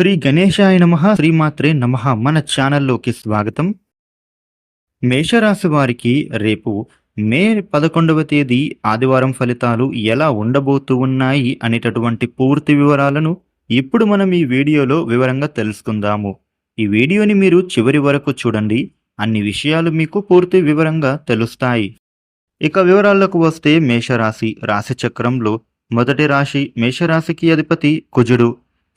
శ్రీ గణేశాయ నమ శ్రీమాత్రే నమ మన ఛానల్లోకి స్వాగతం. మేషరాశి వారికి రేపు మే పదకొండవ తేదీ ఆదివారం ఫలితాలు ఎలా ఉండబోతూ ఉన్నాయి అనేటటువంటి పూర్తి వివరాలను ఇప్పుడు మనం ఈ వీడియోలో వివరంగా తెలుసుకుందాము. ఈ వీడియోని మీరు చివరి వరకు చూడండి. అన్ని విషయాలు మీకు పూర్తి వివరంగా తెలుస్తాయి. ఇక వివరాల్లోకి వస్తే మేషరాశి రాశి చక్రంలో మొదటి రాశి మేషరాశికి అధిపతి కుజుడు.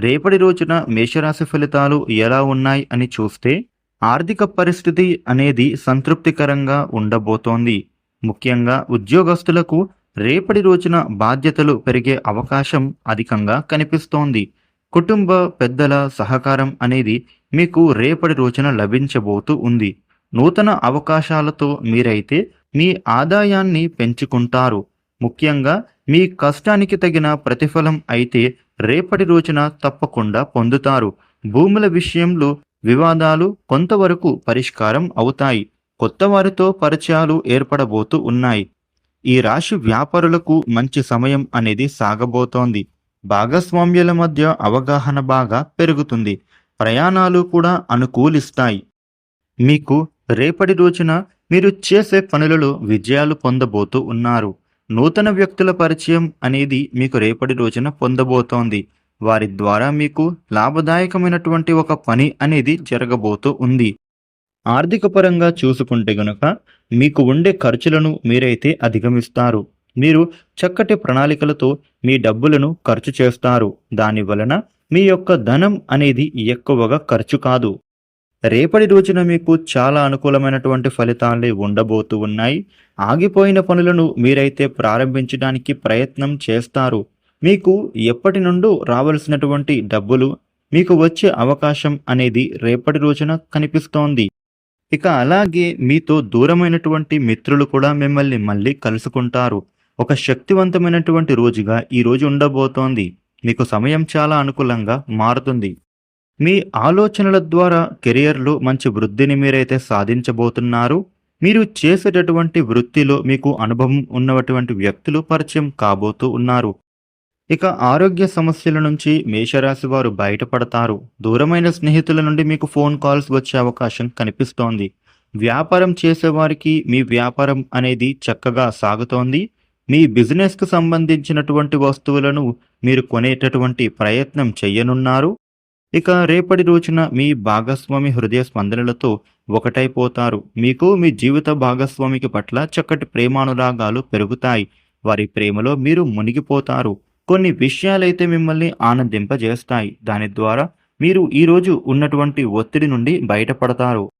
రేపటి రోజున మేషరాశి ఫలితాలు ఎలా ఉన్నాయి అని చూస్తే ఆర్థిక పరిస్థితి అనేది సంతృప్తికరంగా ఉండబోతోంది. ముఖ్యంగా ఉద్యోగస్తులకు రేపటి రోజున బాధ్యతలు పెరిగే అవకాశం అధికంగా కనిపిస్తోంది. కుటుంబ పెద్దల సహకారం అనేది మీకు రేపటి రోజున లభించబోతూ ఉంది. నూతన అవకాశాలతో మీరైతే మీ ఆదాయాన్ని పెంచుకుంటారు. ముఖ్యంగా మీ కష్టానికి తగిన ప్రతిఫలం అయితే రేపటి రోజున తప్పకుండా పొందుతారు. భూముల విషయంలో వివాదాలు కొంతవరకు పరిష్కారం అవుతాయి. కొత్త వారితో పరిచయాలు ఏర్పడబోతూ ఉన్నాయి. ఈ రాశి వ్యాపారులకు మంచి సమయం అనేది సాగబోతోంది. భాగస్వామ్యుల మధ్య అవగాహన బాగా పెరుగుతుంది. ప్రయాణాలు కూడా అనుకూలిస్తాయి. మీకు రేపటి రోజున మీరు చేసే పనులలో విజయాలు పొందబోతూ ఉన్నారు. నూతన వ్యక్తుల పరిచయం అనేది మీకు రేపటి రోజున పొందబోతోంది. వారి ద్వారా మీకు లాభదాయకమైనటువంటి ఒక పని అనేది జరగబోతూ ఉంది. ఆర్థిక పరంగా చూసుకుంటే గనుక మీకు ఉండే ఖర్చులను మీరైతే అధిగమిస్తారు. మీరు చక్కటి ప్రణాళికలతో మీ డబ్బులను ఖర్చు చేస్తారు. దాని వలన మీ యొక్క ధనం అనేది ఎక్కువగా ఖర్చు కాదు. రేపటి రోజున మీకు చాలా అనుకూలమైనటువంటి ఫలితాలే ఉండబోతూ ఉన్నాయి. ఆగిపోయిన పనులను మీరైతే ప్రారంభించడానికి ప్రయత్నం చేస్తారు. మీకు ఎప్పటి నుండో రావలసినటువంటి డబ్బులు మీకు వచ్చే అవకాశం అనేది రేపటి రోజున కనిపిస్తోంది. ఇక అలాగే మీతో దూరమైనటువంటి మిత్రులు కూడా మిమ్మల్ని మళ్ళీ కలుసుకుంటారు. ఒక శక్తివంతమైనటువంటి రోజుగా ఈ రోజు ఉండబోతోంది. మీకు సమయం చాలా అనుకూలంగా మారుతుంది. మీ ఆలోచనల ద్వారా కెరియర్లో మంచి వృద్ధిని మీరైతే సాధించబోతున్నారు మీరు చేసేటటువంటి వృత్తిలో మీకు అనుభవం ఉన్నటువంటి వ్యక్తులు పరిచయం కాబోతూ ఉన్నారు. ఇక ఆరోగ్య సమస్యల నుంచి మేషరాశి వారు బయటపడతారు. దూరమైన స్నేహితుల నుండి మీకు ఫోన్ కాల్స్ వచ్చే అవకాశం కనిపిస్తోంది. వ్యాపారం చేసేవారికి మీ వ్యాపారం అనేది చక్కగా సాగుతోంది. మీ బిజినెస్కు సంబంధించినటువంటి వస్తువులను మీరు కొనేటటువంటి ప్రయత్నం చేయనున్నారు. ఇక రేపటి రోజున మీ భాగస్వామి హృదయ స్పందనలతో ఒకటైపోతారు. మీకు మీ జీవిత భాగస్వామికి పట్ల చక్కటి ప్రేమానురాగాలు పెరుగుతాయి. వారి ప్రేమలో మీరు మునిగిపోతారు. కొన్ని విషయాలైతే మిమ్మల్ని ఆనందింపజేస్తాయి. దాని ద్వారా మీరు ఈరోజు ఉన్నటువంటి ఒత్తిడి నుండి బయటపడతారు.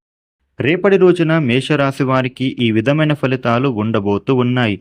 రేపటి రోజున మేషరాశి వారికి ఈ విధమైన ఫలితాలు ఉండబోతూ ఉన్నాయి.